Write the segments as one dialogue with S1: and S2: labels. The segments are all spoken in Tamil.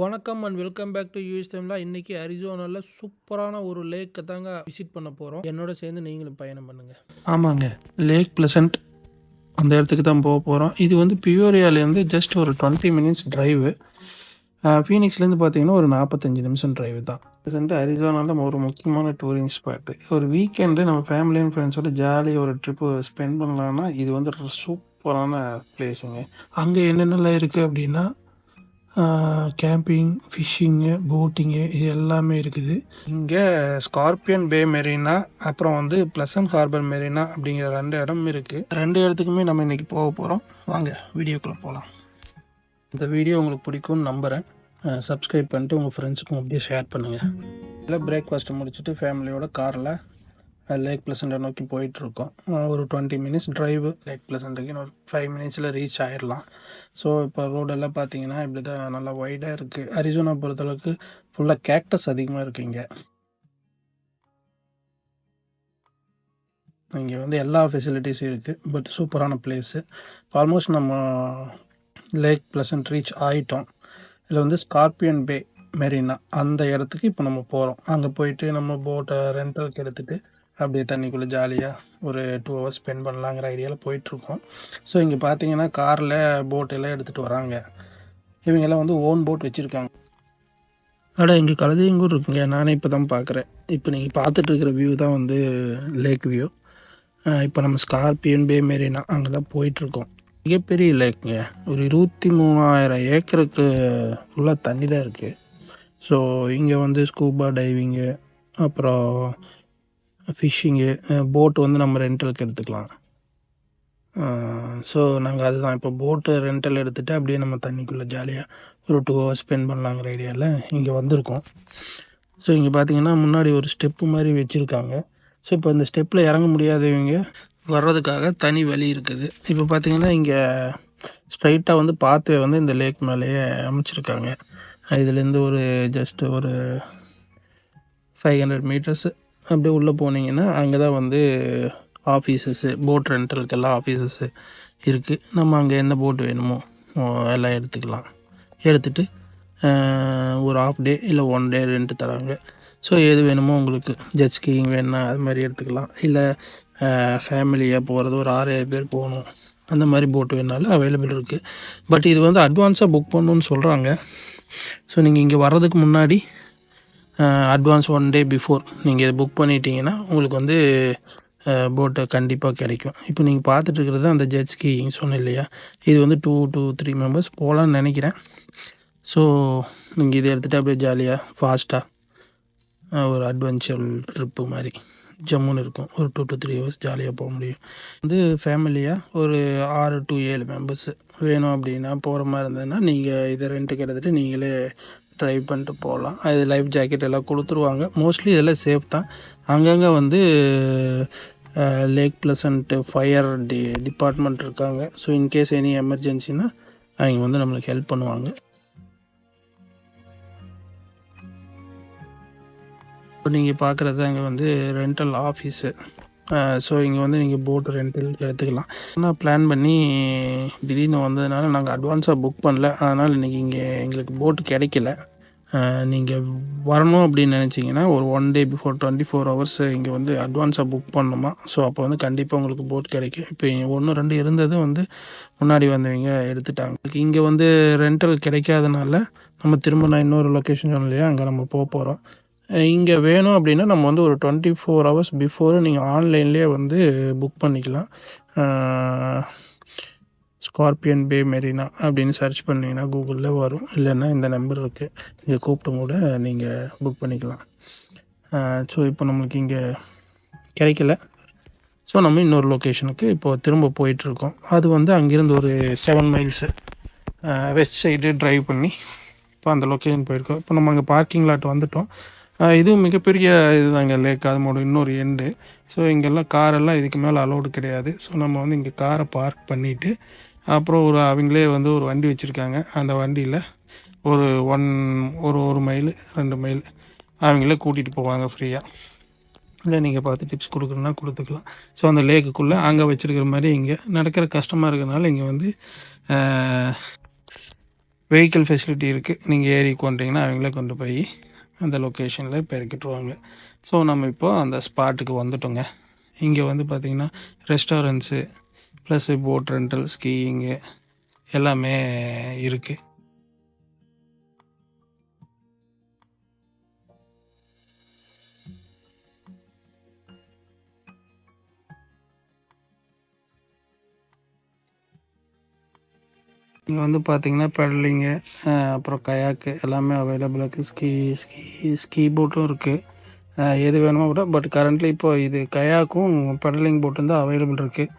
S1: வணக்கம் and welcome back to US டைம்ல இன்னைக்கு அரிசோனால சூப்பரான ஒரு லேக்கை தாங்க விசிட் பண்ண போகிறோம் என்னோட சேர்ந்து நீங்களும் பயணம் பண்ணுங்க.
S2: ஆமாங்க. லேக் பிளசன்ட் அந்த இடத்துக்கு தான் போக போகிறோம் இது வந்து பியூரியாலேருந்து ஜஸ்ட் ஒரு டுவெண்ட்டி மினிட்ஸ் ட்ரைவு ஃபீனிக்ஸ்லேருந்து பார்த்தீங்கன்னா ஒரு நாற்பத்தஞ்சு நிமிஷம் ட்ரைவு தான். ப்ளசன்ட் அரிசோனாவில் ஒரு முக்கியமான டூரிங் ஸ்பாட்டு ஒரு வீக்கெண்டு நம்ம ஃபேமிலி அண்ட் ஃப்ரெண்ட்ஸோட ஜாலியாக ஒரு ட்ரிப்பு ஸ்பெண்ட் பண்ணலான்னா இது வந்து சூப்பரான பிளேஸுங்க அங்கே என்னென்னலாம் இருக்குது அப்படின்னா கேம்பிங் ஃபிஷ்ஷிங்கு போட்டிங்கு இது எல்லாமே இருக்குது. இங்கே ஸ்கார்பியன் பே மெரினா அப்புறம் வந்து ப்ளசன்ட் ஹார்பர் மெரினா அப்படிங்கிற ரெண்டு இடம் இருக்குது ரெண்டு இடத்துக்குமே நம்ம இன்றைக்கி போக போகிறோம் வாங்க வீடியோக்குள்ளே போகலாம் இந்த வீடியோ உங்களுக்கு பிடிக்கும்னு நம்புகிறேன் சப்ஸ்கிரைப் பண்ணிட்டு உங்கள் ஃப்ரெண்ட்ஸுக்கும் அப்படியே ஷேர் பண்ணுங்கள் இல்லை பிரேக்ஃபாஸ்ட்டு முடிச்சுட்டு ஃபேமிலியோட காரில் லேக் ப்ளசண்ட்டை நோக்கி போயிட்டுருக்கோம். ஒரு டுவெண்ட்டி மினிட்ஸ் ட்ரைவு லேக் ப்ளசண்ட்டுக்கு இன்னொரு ஃபைவ் மினிட்ஸில் ரீச் ஆயிடலாம் ஸோ இப்போ ரோடெல்லாம் பார்த்தீங்கன்னா இப்படி தான் நல்லா ஒய்டாக இருக்குது அரிசோனா பொறுத்தளவுக்கு ஃபுல்லாக கேக்டஸ் அதிகமாக இருக்குது இங்கே. இங்கே வந்து எல்லா ஃபெசிலிட்டிஸும் இருக்குது பட் சூப்பரான பிளேஸு ஆல்மோஸ்ட் நம்ம லேக் ப்ளசண்ட் ரீச் ஆகிட்டோம் இதில் வந்து ஸ்கார்பியன் பே மெரினா அந்த இடத்துக்கு இப்போ நம்ம போகிறோம் அங்கே போயிட்டு நம்ம போட்டை ரெண்டலுக்கு எடுத்துகிட்டு அப்படியே தண்ணிக்குள்ளே ஜாலியாக ஒரு டூ ஹவர்ஸ் ஸ்பெண்ட் பண்ணலாங்கிற ஐடியாவில் போயிட்டுருக்கோம். ஸோ இங்கே பார்த்தீங்கன்னா காரில் போட்டெல்லாம் எடுத்துகிட்டு வராங்க. இவங்கெல்லாம் வந்து ஓன் போட் வச்சுருக்காங்க. அட இங்கே கழுதையங்கூர் இருக்குங்க. நானே இப்போ தான் பார்க்குறேன் இப்போ நீங்கள் பார்த்துட்டு இருக்கிற வியூ தான் வந்து லேக் வியூ இப்போ நம்ம ஸ்கார்பியன் பே மேரினா அங்கே தான் போயிட்டுருக்கோம். மிகப்பெரிய லேக்குங்க ஒரு இருபத்தி மூணாயிரம் ஏக்கருக்கு ஃபுல்லாக தண்ணி தான் இருக்குது ஸோ இங்கே வந்து ஸ்கூபா டைவிங்கு அப்புறம் ஃபிஷ்ஷிங்கு போட்டு வந்து நம்ம ரெண்டலுக்கு எடுத்துக்கலாம். ஸோ நாங்கள் அதுதான். இப்போ போட்டு ரெண்டல் எடுத்துகிட்டு அப்படியே நம்ம தண்ணிக்குள்ளே ஜாலியாக ஒரு டூ ஹவர்ஸ் ஸ்பெண்ட் பண்ணலாங்கிற ஐடியாவில் இங்கே வந்திருக்கோம். ஸோ இங்கே பார்த்தீங்கன்னா முன்னாடி ஒரு ஸ்டெப்பு மாதிரி வச்சுருக்காங்க. ஸோ இப்போ இந்த ஸ்டெப்பில் இறங்க முடியாதவங்க வர்றதுக்காக தனி வழி இருக்குது. இப்போ பார்த்தீங்கன்னா இங்கே ஸ்ட்ரைட்டாக வந்து பாத்வே வந்து இந்த லேக் மேலேயே அமைச்சிருக்காங்க. இதுலேருந்து ஒரு ஜஸ்ட்டு ஒரு ஃபைவ் ஹண்ட்ரட் மீட்டர்ஸு அப்படியே உள்ளே போனீங்கன்னா அங்கே தான் வந்து ஆஃபீஸஸ்ஸு போட் ரெண்டலுக்கெல்லாம் ஆஃபீஸஸ்ஸு இருக்குது நம்ம அங்கே எந்த போட் வேணுமோ எல்லாம் எடுத்துக்கலாம். எடுத்துகிட்டு ஒரு ஆஃப் டே இல்லை ஒன் டே ரெண்ட்டு தராங்க. ஸோ எது வேணுமோ உங்களுக்கு ஜட்ஜ் ஸ்கீயிங் வேணும்னா அது மாதிரி எடுத்துக்கலாம். இல்லை ஃபேமிலியாக போகிறது ஒரு ஆறு ஏழு பேர் போகணும். அந்த மாதிரி போட்டு வேணாலும் அவைலபிள் இருக்குது பட் இது வந்து அட்வான்ஸாக புக் பண்ணணுன்னு சொல்கிறாங்க ஸோ நீங்கள் இங்கே வர்றதுக்கு முன்னாடி அட்வான்ஸ் ஒன் டே பிஃபோர் நீங்கள் இதை புக் பண்ணிட்டீங்கன்னா உங்களுக்கு வந்து போட்டை கண்டிப்பாக கிடைக்கும். இப்போ நீங்கள் பார்த்துட்டு அந்த ஜெட் ஸ்கீயிங் சொன்னேன் இல்லையா? இது வந்து டூ டூ த்ரீ மெம்பர்ஸ் போகலான்னு நினைக்கிறேன். ஸோ நீங்கள் இதை எடுத்துகிட்டு அப்படியே ஜாலியாக ஃபாஸ்ட்டாக ஒரு அட்வென்ச்சர் ட்ரிப்பு மாதிரி ஜம்முன்னு இருக்கும். ஒரு டூ டு த்ரீ ஹவர்ஸ் ஜாலியாக போக முடியும். வந்து ஃபேமிலியாக ஒரு ஆறு டு ஏழு மெம்பர்ஸ் வேணும் அப்படின்னா போகிற மாதிரி இருந்ததுன்னா நீங்கள் இதை ரெண்ட்டுக்கு எடுத்துகிட்டு நீங்களே ட்ரை பண்ணிட்டு போகலாம். அது லைஃப் ஜாக்கெட் எல்லாம் கொடுத்துருவாங்க. மோஸ்ட்லி இதெல்லாம் சேஃப் தான். அங்கங்கே வந்து லேக் ப்ளசன்ட்டு ஃபயர் டி டிபார்ட்மெண்ட் இருக்காங்க. ஸோ இன்கேஸ் எனி எமர்ஜென்சினா அவங்க வந்து நம்மளுக்கு ஹெல்ப் பண்ணுவாங்க. இப்போ நீங்கள் பார்க்குறது அங்கே வந்து ரெண்டல் ஆஃபீஸு ஸோ இங்கே வந்து நீங்கள் போட்டு ரெண்டில் எடுத்துக்கலாம். ஆனால் பிளான் பண்ணி திடீர்னு வந்ததுனால நாங்கள் அட்வான்ஸாக புக் பண்ணல. அதனால் இன்றைக்கி இங்கே எங்களுக்கு போட்டு கிடைக்கல. நீங்கள் வரணும் அப்படின்னு நினச்சிங்கன்னா ஒரு one day before twenty four hours இங்கே வந்து அட்வான்ஸாக புக் பண்ணணுமா? ஸோ அப்போ வந்து கண்டிப்பாக உங்களுக்கு போட் கிடைக்கும். இப்போ ஒன்று ரெண்டு இருந்தது வந்து முன்னாடி வந்தவங்க எடுத்துட்டாங்க. இங்கே வந்து ரெண்டல் கிடைக்காதனால நம்ம திரும்ப நான் இன்னொரு லொக்கேஷன் சொன்னேன் இல்லையா? அங்கே நம்ம போக போகிறோம் இங்கே வேணும் அப்படின்னா நம்ம வந்து ஒரு டுவெண்ட்டி ஃபோர் ஹவர்ஸ் பிஃபோர் நீங்கள் ஆன்லைன்லேயே வந்து புக் பண்ணிக்கலாம். ஸ்கார்பியன் பே மெரினா அப்படின்னு சர்ச் பண்ணிங்கன்னா கூகுளில் வரும். இல்லைன்னா இந்த நம்பர் இருக்குது இங்கே கூப்பிட்டும் கூட நீங்கள் புக் பண்ணிக்கலாம். ஸோ இப்போ நம்மளுக்கு இங்கே கிடைக்கல. ஸோ நம்ம இன்னொரு லொக்கேஷனுக்கு இப்போ திரும்ப போயிட்டுருக்கோம். அது வந்து அங்கேருந்து ஒரு seven miles west side drive பண்ணி இப்போ அந்த லொக்கேஷன் போயிருக்கோம். இப்போ நம்ம அங்கே பார்க்கிங் லாட் வந்துட்டோம். இதுவும் மிகப்பெரிய இதுதாங்க லேக் அதனோட இன்னொரு எண்டு ஸோ இங்கெல்லாம் காரெல்லாம் இதுக்கு மேலே அலோடு கிடையாது. ஸோ நம்ம வந்து இங்கே காரை பார்க் பண்ணிவிட்டு அப்புறம் ஒரு அவங்களே வந்து ஒரு வண்டி வச்சுருக்காங்க. அந்த வண்டியில் ஒரு ஒன் ஒரு ஒரு மைல் ரெண்டு மைல் அவங்களே கூட்டிகிட்டு போவாங்க ஃப்ரீயாக இல்லை நீங்கள் பார்த்து டிப்ஸ் கொடுக்குறனா கொடுத்துக்கலாம். ஸோ அந்த லேக்குக்குள்ளே அங்கே வச்சுருக்கிற மாதிரி இங்கே நடக்கிற கஷ்டமாக இருக்கிறனால இங்கே வந்து வெஹிக்கிள் ஃபெசிலிட்டி இருக்குது நீங்கள் ஏறி கொண்டீங்கன்னா அவங்களே கொண்டு போய் அந்த லொக்கேஷனில் பெருக்கிட்டுருவாங்க. ஸோ நம்ம இப்போ அந்த ஸ்பாட்டுக்கு வந்துட்டோங்க. இங்கே வந்து பார்த்திங்கன்னா restaurants plus boat rental skiing எல்லாமே இருக்குது இங்கே வந்து பார்த்தீங்கன்னா பெடலிங்கு அப்புறம் கயாக்கு எல்லாமே அவைலபிள் இருக்குது ஸ்கீ ஸ்கீ ஸ்கீ போட்டும் இருக்குது எது வேணுமோ கூட பட் கரண்ட்லி இப்போ இது கயாக்கும் பெடலிங் போட்டும் தான் அவைலபிள் இருக்குது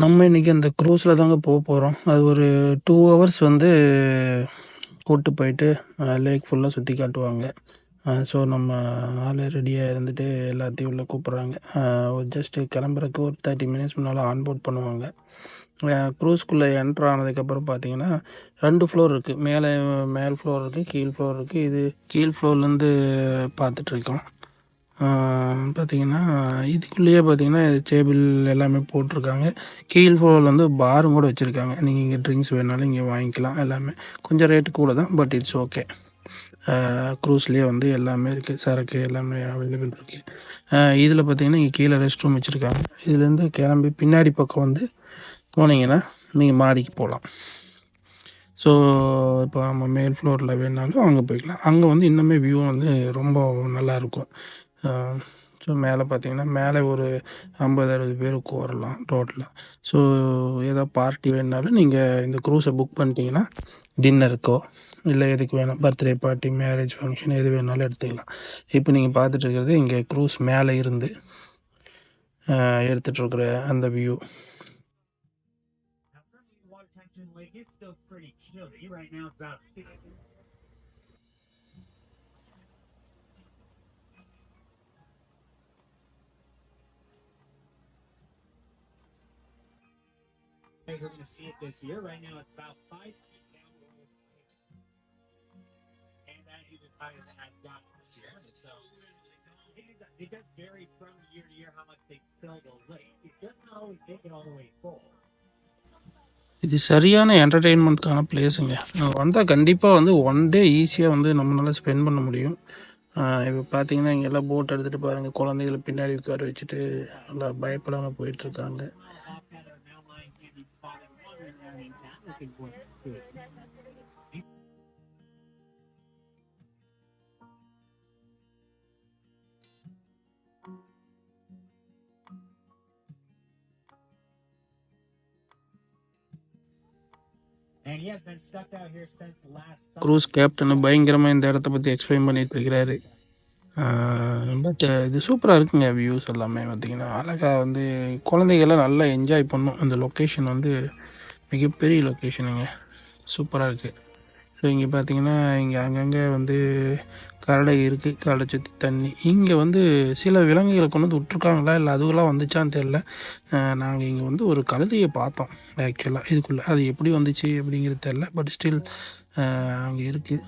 S2: நம்ம இன்றைக்கி அந்த க்ரூஸில் தாங்க போக போகிறோம் அது ஒரு டூ ஹவர்ஸ் வந்து கூப்பிட்டு போயிட்டு லேக் ஃபுல்லாக சுற்றி காட்டுவாங்க. ஸோ நம்ம ஆள் ரெடியாக இருந்துட்டு எல்லாத்தையும் உள்ளே கூப்பிட்றாங்க. ஜஸ்ட்டு கிளம்புறக்கு ஒரு தேர்ட்டி மினிட்ஸ் முன்னால் ஆன் போர்ட் பண்ணுவாங்க க்ரூஸ்குள்ளே என்ட்ரு ஆனதுக்கப்புறம் பார்த்தீங்கன்னா ரெண்டு ஃப்ளோர் இருக்குது மேலே மேல் ஃப்ளோர் இருக்குது கீழ் ஃப்ளோர் இருக்குது இது கீழ் ஃப்ளோர்லேருந்து பார்த்துட்ருக்கோம் பார்த்தீங்கன்னா இதுக்குள்ளேயே பார்த்தீங்கன்னா டேபிள் எல்லாமே போட்டிருக்காங்க. கீழ் ஃப்ளோரில் வந்து பாரும் கூட வச்சுருக்காங்க. நீங்கள் இங்கே ட்ரிங்க்ஸ் வேணாலும் இங்கே வாங்கிக்கலாம் எல்லாமே. கொஞ்சம் ரேட்டு கூட தான் பட் இட்ஸ் ஓகே க்ரூஸ்லேயே வந்து எல்லாமே இருக்குது சரக்கு எல்லாமே அவைலபிள் இருக்குது இதில் பார்த்தீங்கன்னா இங்கே கீழே ரெஸ்ட் ரூம் வச்சுருக்காங்க இதுலேருந்து கிளம்பி பின்னாடி பக்கம் வந்து போனீங்கன்னா நீங்கள் மாடிக்கு போகலாம். ஸோ இப்போ நம்ம மேல் ஃப்ளோரில் வேணாலும் அங்கே போய்க்கலாம். அங்கே வந்து இன்னுமே வியூ வந்து ரொம்ப நல்லாயிருக்கும் ஸோ மேலே பார்த்தீங்கன்னா மேலே ஒரு ஐம்பது அறுபது பேருக்கு வரலாம் டோட்டலாக ஸோ ஏதோ பார்ட்டி வேணுனாலும் நீங்கள் இந்த க்ரூஸை புக் பண்ணிட்டீங்கன்னா டின்னருக்கோ இல்லை எதுக்கு வேணும் பர்த்டே பார்ட்டி மேரேஜ் ஃபங்க்ஷன் எது வேணாலும் எடுத்துக்கலாம். இப்போ நீங்கள் பார்த்துட்ருக்கிறது இங்கே க்ரூஸ் மேலே இருந்து எடுத்துகிட்ருக்குற அந்த view
S3: Right now it's about 60. We're going to see it this year. Right now it's about five feet down. And that is as high as I've gotten this year. So it does- it does vary from year to year how much they fill the lake. It doesn't always make it all the way full.
S2: இது சரியான என்டர்டெயின்மெண்ட்கான பிளேஸுங்க வந்தால் கண்டிப்பாக வந்து ஒன் டே ஈஸியாக வந்து நம்மளால் ஸ்பெண்ட் பண்ண முடியும் இப்போ பார்த்தீங்கன்னா இங்கே எல்லாம் போட் எடுத்துகிட்டு பாருங்கள் குழந்தைகளை பின்னாடி உட்கார வச்சுட்டு நல்லா பயப்படாமல் போயிட்டுருக்காங்க
S3: in
S2: க்ரூஸ் கேப்டன் பயங்கரமாக இந்த இடத்த பற்றி எக்ஸ்பிளைன் பண்ணிட்டு இருக்கிறாரு. பட் இது சூப்பராக இருக்குங்க வியூஸ் எல்லாமே பார்த்தீங்கன்னா அழகாக வந்து குழந்தைகள்லாம் நல்லா என்ஜாய் பண்ணும். அந்த லொக்கேஷன் வந்து மிகப்பெரிய லொக்கேஷனுங்க சூப்பராக இருக்குது ஸோ இங்கே பார்த்தீங்கன்னா இங்கே அங்கங்கே வந்து கரடை இருக்குது கரடை சுற்றி தண்ணி. இங்கே வந்து சில விலங்குகளை கொண்டு வந்து விட்ருக்காங்களா இல்லை அதுவெல்லாம் வந்துச்சான்னு தெரில நாங்கள் இங்கே வந்து ஒரு கழுதையை பார்த்தோம் ஆக்சுவலாக இதுக்குள்ளே. அது எப்படி வந்துச்சு அப்படிங்கிறது தெரில பட் ஸ்டில் அங்கே இருக்குது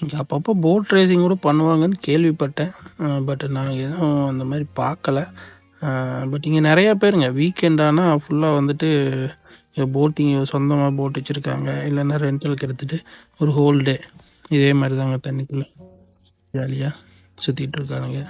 S2: இங்கே அப்பப்போ போட் ரேசிங் கூட பண்ணுவாங்கன்னு கேள்விப்பட்டேன். பட் நாங்கள் எதுவும் அந்த மாதிரி பார்க்கல. பட் இங்கே நிறையா பேருங்க. வீக்கெண்ட் ஆனால் ஃபுல்லாக வந்துட்டு போட்டிங் சொந்தமாக போட் வச்சுருக்காங்க. இல்லைன்னா ரெண்டலுக்கு எடுத்துகிட்டு ஒரு ஹோல் டே இதே மாதிரி தாங்க தண்ணிக்குள்ளே ஜாலியாக சுற்றிட்டு இருக்கானுங்க.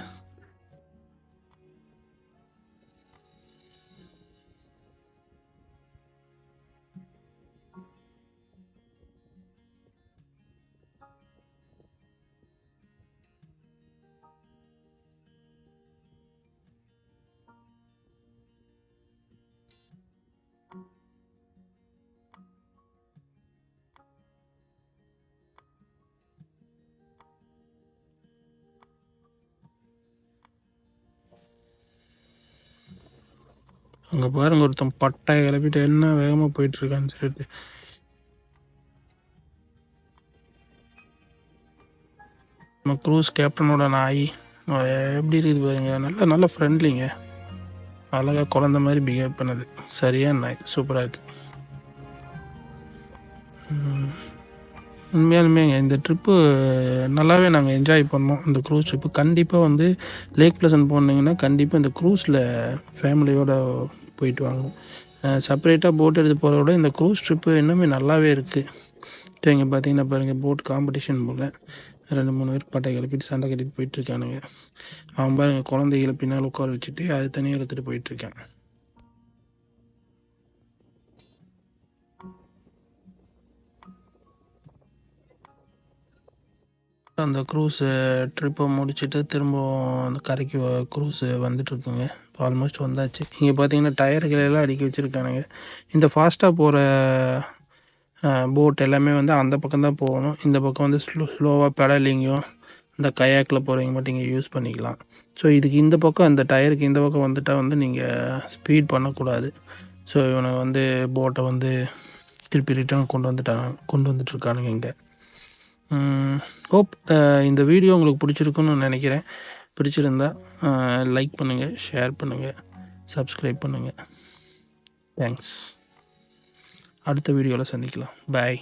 S2: அங்கே பாருங்க ஒருத்தன் பட்டாய கிளப்பிட்டு என்ன வேகமாக போயிட்டுருக்கான்னு சொல்லிட்டு. நம்ம க்ரூஸ் கேப்டனோட நாய். எப்படி இருக்குது பாருங்க நல்ல நல்ல ஃப்ரெண்ட்லிங்க அழகாக குழந்த மாதிரி பிஹேவ் பண்ணுது. சரியான நாய் சூப்பராக இருக்குது உண்மையாலுமேங்க இந்த ட்ரிப்பு நல்லாவே நாங்கள் என்ஜாய் பண்ணோம். இந்த க்ரூஸ் ட்ரிப்பு கண்டிப்பாக வந்து லேக் ப்ளசன் போனீங்கன்னா கண்டிப்பாக இந்த க்ரூஸில் ஃபேமிலியோடு போயிட்டு வாங்க. செப்பரேட்டாக போட் எடுத்து போகிறத விட இந்த க்ரூஸ் ட்ரிப்பு இன்னுமே நல்லாவே இருக்குது இப்போ இங்கே பார்த்தீங்கன்னா பாருங்கள் போட் காம்படிஷன் போல். ரெண்டு மூணு பேர் பட்டை கிளப்பிட்டு சண்டை கட்டிட்டு போயிட்டுருக்கானுங்க அவன் பாருங்கள் குழந்தைகளை பின்னால் உட்கார வச்சுட்டு அது தனியாக எடுத்துகிட்டு போயிட்டுருக்கான் அந்த க்ரூஸு ட்ரிப்பை முடிச்சுட்டு திரும்பவும் அந்த கரைக்கு க்ரூஸு வந்துட்டுருக்குங்க. இப்போ ஆல்மோஸ்ட் வந்தாச்சு. இங்கே பார்த்தீங்கன்னா டயர்களெல்லாம் அடுக்கி வச்சுருக்கானுங்க. இந்த ஃபாஸ்ட்டாக போகிற போட் எல்லாமே வந்து அந்த பக்கம் தான் போகணும். இந்த பக்கம் வந்து ஸ்லோ ஸ்லோவாக பெடலிங்கும் இந்த கயாக்கில் போகிறவங்க மட்டும் இங்கே யூஸ் பண்ணிக்கலாம். ஸோ இதுக்கு இந்த பக்கம் அந்த டயருக்கு இந்த பக்கம் வந்துட்டால் வந்து நீங்கள் ஸ்பீட் பண்ணக்கூடாது. ஸோ இவனை வந்து போட்டை வந்து திருப்பி ரிட்டர்ன் கொண்டு வந்துட்டாங்க கொண்டு வந்துட்டுருக்கானுங்க இங்கே. ஹோப் இந்த வீடியோ உங்களுக்கு பிடிச்சிருக்குன்னு நினைக்கிறேன். பிடிச்சிருந்தா லைக் பண்ணுங்கள் ஷேர் பண்ணுங்கள் சப்ஸ்கிரைப் பண்ணுங்கள் தேங்க்ஸ் அடுத்த வீடியோவில் சந்திக்கலாம். பாய்